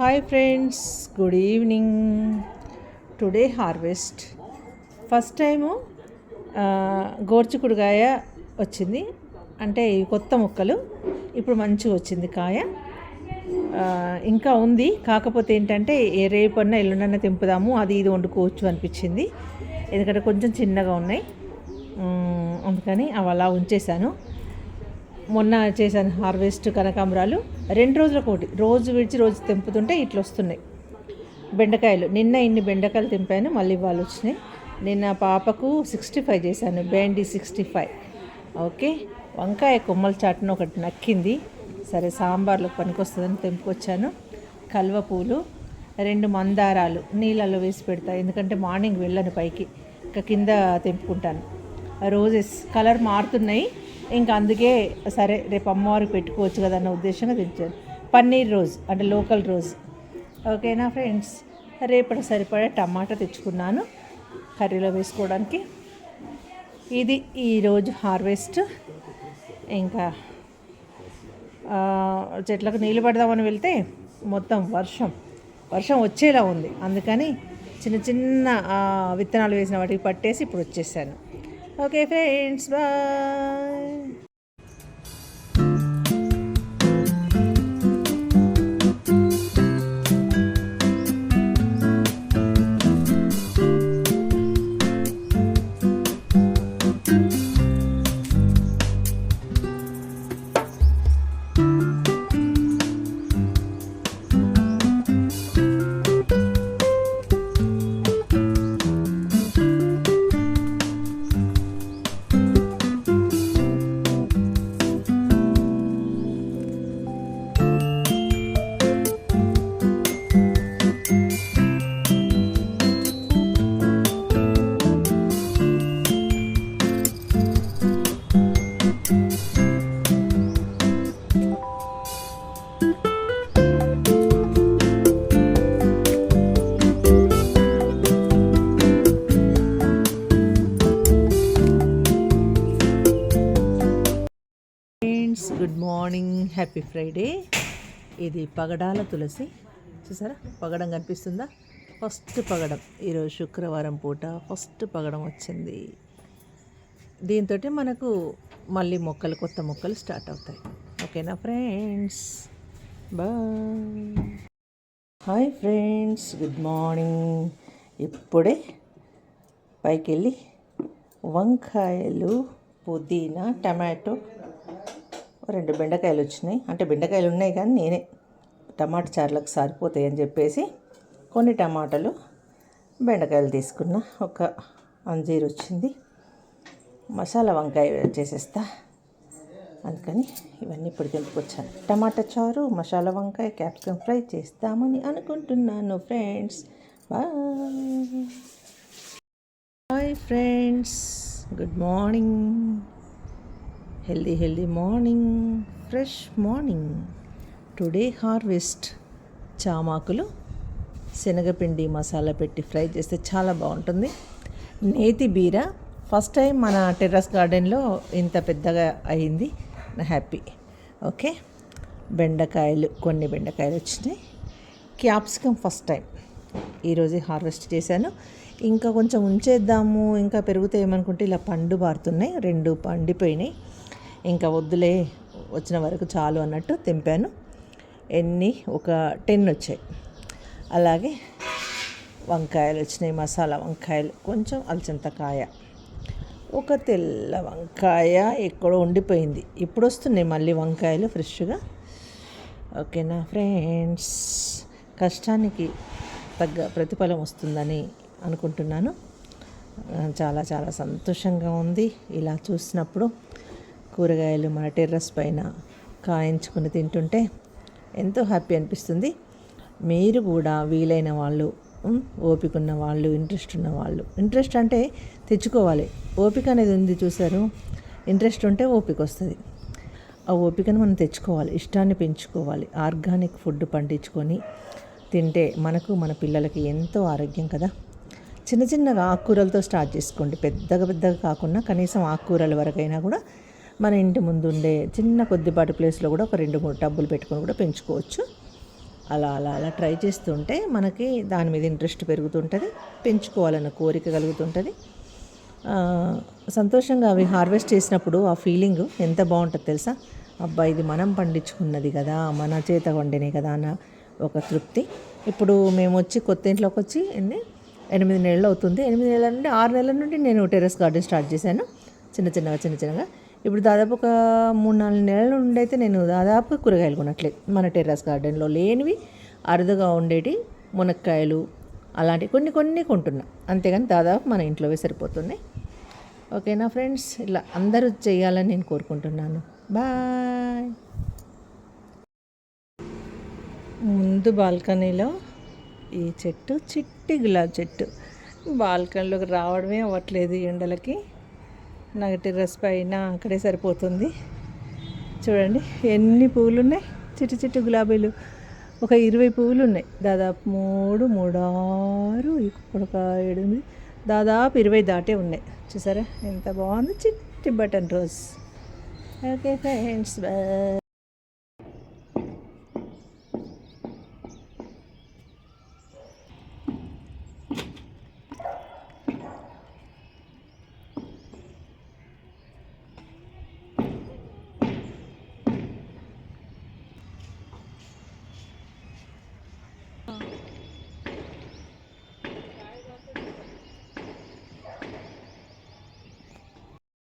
Hi friends good evening today harvest first time గోర్చుకుడుగాయ వచ్చింది. అంటే ఈ కొత్త ముక్కలు. ఇప్పుడు మంచిగా వచ్చింది కాయ. ఇంకా ఉంది. కాకపోతే ఏంటంటే ఏ రేపన్నా ఎల్లుండన్నా తెంపుదాము. అది ఇది వండుకోవచ్చు అనిపించింది. ఎందుకంటే కొంచెం చిన్నగా ఉన్నాయి. అందుకని అవి అలా ఉంచేశాను. మొన్న చేశాను హార్వెస్ట్ కనకాంబరాలు. రెండు రోజులకు ఒకటి రోజు విడిచి రోజు తెంపుతుంటే ఇట్లా వస్తున్నాయి. బెండకాయలు. నిన్న ఇన్ని బెండకాయలు తెంపాను మళ్ళీ వాళ్ళు వచ్చినాయి. నిన్న పాపకు సిక్స్టీ ఫైవ్ చేశాను బెండి సిక్స్టీ ఫైవ్ ఓకే? వంకాయ కొమ్మల చాటున ఒకటి నక్కింది. సరే సాంబార్లో పనికొస్తుందని తెంపుకొచ్చాను. కల్వ పూలు రెండు మందారాలు నీళ్ళల్లో వేసి పెడతా. ఎందుకంటే మార్నింగ్ వెళ్ళను పైకి. ఇంకా కింద తెంపుకుంటాను. రోజెస్ కలర్ మారుతున్నాయి. ఇంకా అందుకే సరే రేపు అమ్మవారికి పెట్టుకోవచ్చు కదా అన్న ఉద్దేశంగా తెచ్చాను పన్నీర్ రోజ్ అంటే లోకల్ రోజ్ ఓకేనా ఫ్రెండ్స్ రేపటి సరిపడే టమాటా తెచ్చుకున్నాను. కర్రీలో వేసుకోవడానికి. ఇది ఈరోజు హార్వెస్ట్ ఇంకా చెట్లకు నీళ్ళు పడదామని వెళ్తే మొత్తం వర్షం. వర్షం వచ్చేలా ఉంది. అందుకని చిన్న చిన్న విత్తనాలు వేసిన వాటికి పట్టేసి ఇప్పుడు వచ్చేసాను. Okay friends bye morning happy Friday. ఇది పగడాల తులసి. చూసారా? పగడం కనిపిస్తుందా? ఫస్ట్ పగడం. ఈరోజు శుక్రవారం పూట ఫస్ట్ పగడం వచ్చింది. దీంతో మనకు మళ్ళీ మొక్కలు కొత్త మొక్కలు స్టార్ట్ అవుతాయి. ఓకేనా friends? Bye. Hi friends good morning. ఇప్పుడే పైకి వెళ్ళి వంకాయలు పుదీనా టమాటో రెండు బెండకాయలు వచ్చినాయి. అంటే బెండకాయలు ఉన్నాయి కానీ నేనే టమాటా చారులకు సరిపోతాయి అని చెప్పేసి కొన్ని టమాటాలు బెండకాయలు తీసుకున్నా. ఒక అంజీరు వచ్చింది. మసాలా వంకాయ చేసేస్తా. అందుకని ఇవన్నీ ఇప్పుడు తెంపుకొచ్చాను టమాటా చారు మసాలా వంకాయ క్యాప్సికమ్ ఫ్రై చేస్తామని అనుకుంటున్నాను friends. Bye friends. Good morning. Healthy healthy morning fresh morning today harvest చామాకులు శనగపిండి మసాలా పెట్టి ఫ్రై చేస్తే చాలా బాగుంటుంది. నేతి బీర ఫస్ట్ టైం మన టెర్రస్ గార్డెన్లో ఇంత పెద్దగా అయింది. హ్యాపీ ఓకే బెండకాయలు కొన్ని బెండకాయలు వచ్చినాయి. క్యాప్సికమ్ ఫస్ట్ టైం ఈరోజే హార్వెస్ట్ చేశాను. ఇంకా కొంచెం ఉంచేద్దాము. ఇంకా పెరుగుతాయి ఏమనుకుంటే ఇలా పండు బారుతున్నాయి రెండు పండిపోయినాయి. ఇంకా వద్దులే వచ్చిన వరకు చాలు అన్నట్టు తెంపాను. ఎన్ని? ఒక టెన్ వచ్చాయి. అలాగే వంకాయలు వచ్చినాయి మసాలా వంకాయలు కొంచెం అలచంతకాయ. ఒక తెల్ల వంకాయ ఎక్కడో ఉండిపోయింది. ఇప్పుడు వస్తున్నాయి మళ్ళీ వంకాయలు ఫ్రెష్గా. ఓకేనా ఫ్రెండ్స్? కష్టానికి తగ్గ ప్రతిఫలం వస్తుందని అనుకుంటున్నాను. చాలా చాలా సంతోషంగా ఉంది. ఇలా చూసినప్పుడు కూరగాయలు మన టెర్రస్ పైన కాయించుకుని తింటుంటే ఎంతో హ్యాపీ అనిపిస్తుంది. మీరు కూడా వీలైన వాళ్ళు ఓపిక ఉన్న వాళ్ళు ఇంట్రెస్ట్ ఉన్న వాళ్ళు. ఇంట్రెస్ట్ అంటే తెచ్చుకోవాలి. ఓపిక అనేది ఉంది చూసారు ఇంట్రెస్ట్ ఉంటే ఓపిక వస్తుంది. ఆ ఓపికను మనం తెచ్చుకోవాలి. ఇష్టాన్ని పెంచుకోవాలి. ఆర్గానిక్ ఫుడ్ పండించుకొని తింటే మనకు మన పిల్లలకి ఎంతో ఆరోగ్యం కదా. చిన్న చిన్నగా ఆకుకూరలతో స్టార్ట్ చేసుకోండి. పెద్దగా పెద్దగా కాకుండా కనీసం ఆకుకూరల వరకైనా కూడా మన ఇంటి ముందు ఉండే చిన్న కొద్దిపాటి ప్లేస్లో కూడా ఒక రెండు మూడు టబ్బులు పెట్టుకొని కూడా పెంచుకోవచ్చు. అలా అలా అలా ట్రై చేస్తుంటే మనకి దాని మీద ఇంట్రెస్ట్ పెరుగుతుంటుంది పెంచుకోవాలన్న కోరిక కలుగుతుంటుంది. సంతోషంగా అవి హార్వెస్ట్ చేసినప్పుడు ఆ ఫీలింగ్ ఎంత బాగుంటుంది తెలుసా? అబ్బా ఇది మనం పండించుకున్నది కదా మన చేత వండినే కదా అన్న ఒక తృప్తి. ఇప్పుడు మేము వచ్చి కొత్త ఇంట్లోకి వచ్చి ఎన్ని? ఎనిమిది నెలలు అవుతుంది. ఎనిమిది నెలల నుండి ఆరు నెలల నుండి నేను టెర్రస్ గార్డెన్ స్టార్ట్ చేశాను. చిన్న చిన్నగా చిన్న చిన్నగా. ఇప్పుడు దాదాపు ఒక మూడు నాలుగు నెలల నుండి అయితే నేను దాదాపు కూరగాయలు కొనట్లేదు మన టెర్రస్ గార్డెన్లో లేనివి అరుదుగా ఉండేటి మునక్కాయలు అలాంటి కొన్ని కొన్ని కొంటున్నా. అంతేగాని దాదాపు మన ఇంట్లోవే సరిపోతున్నాయి. ఓకేనా ఫ్రెండ్స్? ఇలా అందరూ చేయాలని నేను కోరుకుంటున్నాను. బాయ్. ముందు బాల్కనీలో ఈ చెట్టు చిట్టి గులాబీ చెట్టు. బాల్కనీలోకి రావడమే అవ్వట్లేదు ఎండలకి. నగటి డ్రెస్ పైన అక్కడే సరిపోతుంది. చూడండి ఎన్ని పువ్వులు ఉన్నాయి చిట్టి చిట్టి గులాబీలు. ఒక ఇరవై పువ్వులు ఉన్నాయి దాదాపు మూడు మూడు ఆరు ఇక్కడ ఒక ఎనిమిది దాదాపు ఇరవై దాటే ఉన్నాయి. చూసారా? ఎంత బాగుంది? చిట్టి button rose. Okay friends bye.